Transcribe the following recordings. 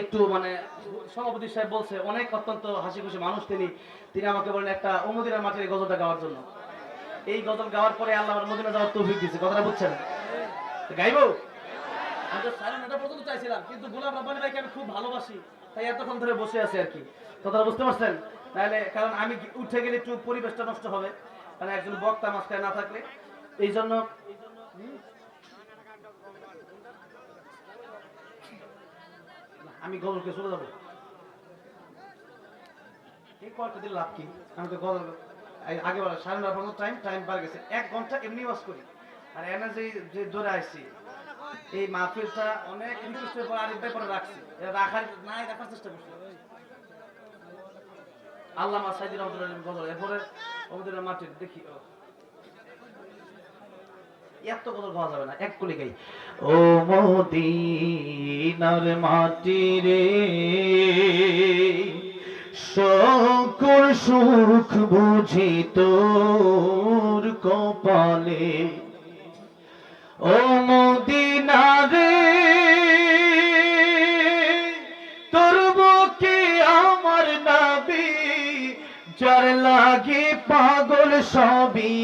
একটু মানে সভাপতি সাহেব বলছে, অনেক অত্যন্ত হাসি খুশি মানুষ তিনি। তিনি আমাকে বললেন একটা অমদিনার মাটির গজলটা গাওয়ার জন্য। এই গজল গাওয়ার পরে আল্লাহ আমার মদিনা যাওয়ার তৌফিক দিয়েছে। কথাটা বুঝছেন? গাইবো? আমি আমি খুব ভালোবাসি, তাই এতক্ষণ ধরে বসে আছি আর কি। কথাটা বুঝতে পারছেন? তাহলে কারণ আমি উঠে গেলে একটু পরিবেশটা নষ্ট হবে মানে একজন বক্তা মাঝখানে না থাকলে। এই জন্য হুম? না, আমি গজলকে চলে যাব। এই কয়েকটা দিন লাভ কি? আমি তো গজল আগে বলা সাড়ে নটা পর্যন্ত টাইম টাইম পার গেছে। এক ঘণ্টা এমনি ওয়াজ করি। আর এনে যে যে ধরে আসছি এই মাহফিলটা অনেক রিকোয়েস্টের পর আরেক ব্যাপারে রাখছি। এটা রাখার নাই রাখার চেষ্টা করছি। আল্লাহ মা সাইদিন রহমতুল্লাহ গজল এরপরে আমাদের মাটির দেখি। এত গাওয়া যাবে না, এক ও মদিনার মাটি রে সকল সুখ বুঝি তোর কপালে। ও মদিনারে তোর আমার যার লাগে পাগল সবই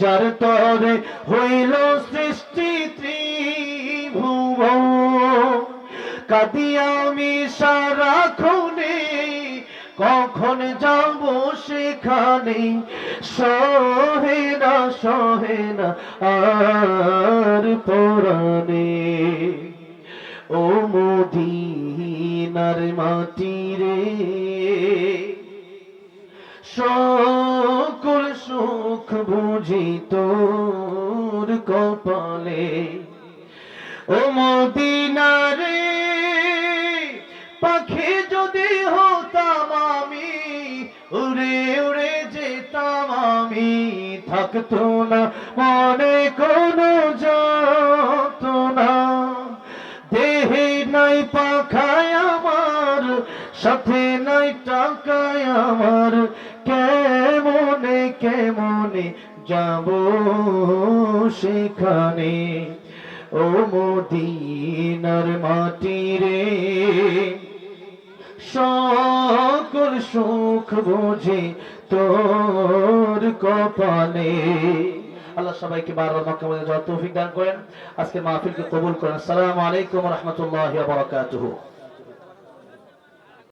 যার তরে হইল সৃষ্টি ত্রিভুব আমি সারাক্ষণে কখন যাব সেখানে? সহে না সহে না, আর পরাণে। ও মদিনার মাটি রে সকল সুখ বুঝি তোর কপালে। ও মদিনারে, পাখি যদি হতাম আমি, উড়ে উড়ে যেতাম আমি। থাকতো না, মনে কোনো যত না দেহে নাই পাখায় আমার, সাথে নাই টাকায় আমার। কেমনে যাব, সেখানে। ও মদিনার মাটি রে, সকল সুখ বুঝে তোর কপালে। আল্লাহ সবাইকে বারবার মক্কা মদিনা যাওয়ার তৌফিক দান করেন। আজকে মাহফিলকে কবুল করেন। আসসালামু আলাইকুম রাহমাতুল্লাহি ওয়া বারাকাতুহু।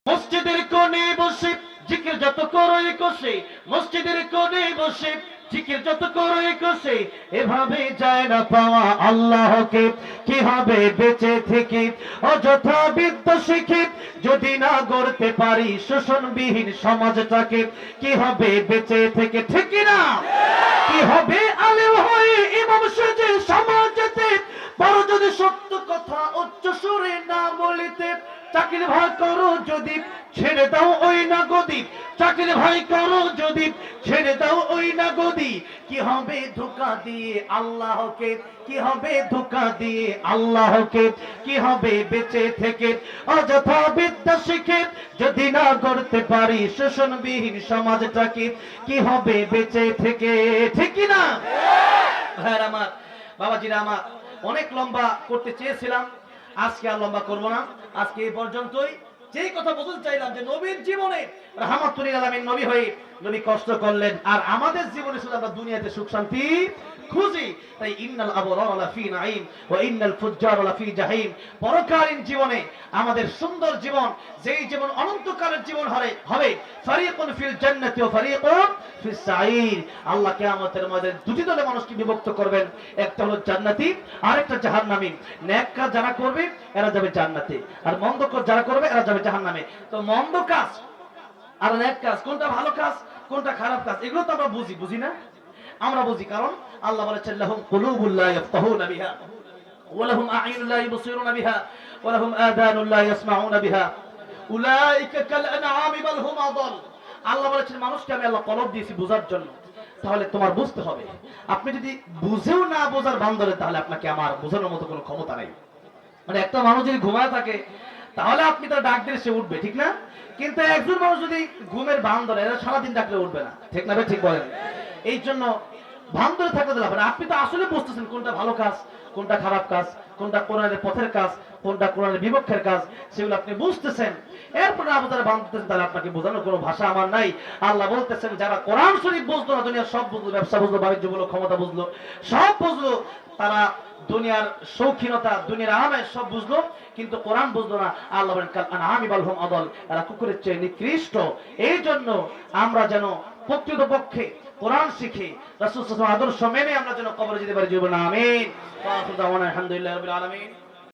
মসজিদের কোণে বসে, জিকির যত করো কষে। মসজিদের কোণে বসে জিকির যত করো কষে, এভাবে যায় না পাওয়া আল্লাহকে। কি হবে বেঁচে থেকে? অযথা বিদ্যা শিখে, যদি না গড়তে পারি শোষণবিহীন সমাজটাকে, কি হবে বেঁচে থেকে? ঠিক না কি হবে আলেম হয়ে ইমাম সেজে সমাজেতে? বড় যদি সত্য কথা উচ্চ সুরে না বলিতে চাকরি ভাই করো যদি, ছেড়ে দাও ওই না গদি চাকরি ভাই করো যদি ছেড়ে দাও ওই না গদি কি হবে ধোকা দিয়ে আল্লাহকে? কি হবে ধোকা দিয়ে আল্লাহকে? কি হবে বেঁচে থেকে? অযথা বিদ্যা শিখে যদি না করতে পারি শোষণবিহীন সমাজটাকে, কি হবে বেঁচে থেকে? ঠিক না? ভাইয়ের আমার, বাবাজিরা আমার, অনেক লম্বা করতে চেয়েছিলাম। আজকে আর লম্বা করব না। আজকে এই পর্যন্তই। যেই কথা বলতে চাইলাম যে নবীর জীবনে রাহমাতুল আলামিন নবী হয়ে নবী কষ্ট করলেন। আর আমাদের জীবনে শুধু আমরা দুনিয়াতে সুখ শান্তি খুঁজি, তাই ইন্নাল আবরার লাফি নাঈম ওয়া ইন্নাল ফুজ্জার লাফি জাহিম। পরকালীন জীবনে আমাদের সুন্দর জীবন, যেই জীবন অনন্তকালের জীবন হবে হবে, ফারিকুন ফিল জান্নাতি ওয়া ফারিকুন ফিস সাঈর। আল্লাহ কিয়ামতের মধ্যে দুটি দলে মানুষকে বিভক্ত করবেন। একটা হলো জান্নাতি, আরেকটা জাহান্নামী। নেক কাজ যারা করবে, এরা যাবে জান্নাতে। আর মন্দ কাজ যারা করবে, এরা যাবে জাহান্নামে। তো মন্দ কাজ আর নেক কাজ, কোনটা ভালো কাজ, কোনটা খারাপ কাজ, এগুলো তো আমরা বুঝি বুঝি না? আমরা বুঝি, কারণ আল্লাহ বলেছেন, লাহুম কুলুবুল লা ইয়াফতাহুনা বিহা ওয়ালাহুম আ'ইনুন লা ইবসিরুনা বিহা ওয়ালাহুম আযানুন লা ইয়াসমাউনা বিহা উলাইকা কাল আনআমি বাল হুম আদাল আল্লাহ বলেছেন, মানুষকে আমি আল্লাহ কলব দিয়েছি বোঝার জন্য। তাহলে তোমার বুঝতে হবে। আপনি যদি বুঝেও না বোঝার বান্দরে, তাহলে আপনাকে আমার বোঝানোর মতো কোনো ক্ষমতা নেই। মানে একটা মানুষ যদি ঘুমায় থাকে, তাহলে আপনি তার ডাক দিলে সে উঠবে, ঠিক না? কিন্তু একজন মানুষ যদি ঘুমের বান ধরে এরা সারাদিন ডাকলে উঠবে না। ঠিক না ঠিক বলেন। এই জন্য ভান ধরে থাকতে দিলে হবে না। আপনি তো আসলে বুঝতেছেন কোনটা ভালো কাজ, কোনটা খারাপ কাজ, কোনটা কোরআনের পথের কাজ, কোনটা কোরআনের বিপক্ষের কাজ, সেগুলো আপনি বুঝতেছেন। এরপরে আপনারা বাঁধতেছেন তাহলে আপনাকে বোঝানোর কোনো ভাষা আমার নাই। আল্লাহ বলতেছেন, যারা কোরআন শরীফ বুঝলো না, দুনিয়ার সব বুঝলো, ব্যবসা বুঝলো, বাণিজ্য বুঝলো, ক্ষমতা বুঝলো, সব বুঝলো, তারা দুনিয়ার শৌখিনতা, দুনিয়ার আরামে সব বুঝলো, কিন্তু কোরআন বুঝলো না। আল্লাহ আদল এরা কুকুরের চেয়ে নিকৃষ্ট। এই জন্য আমরা যেন প্রকৃত পক্ষে কোরআন শিখে রাসূল আদর্শ মেনে আমরা যেন কবরে যেতে পারি। জীবন আমিন। আলহামদুলিল্লাহি আলামিন।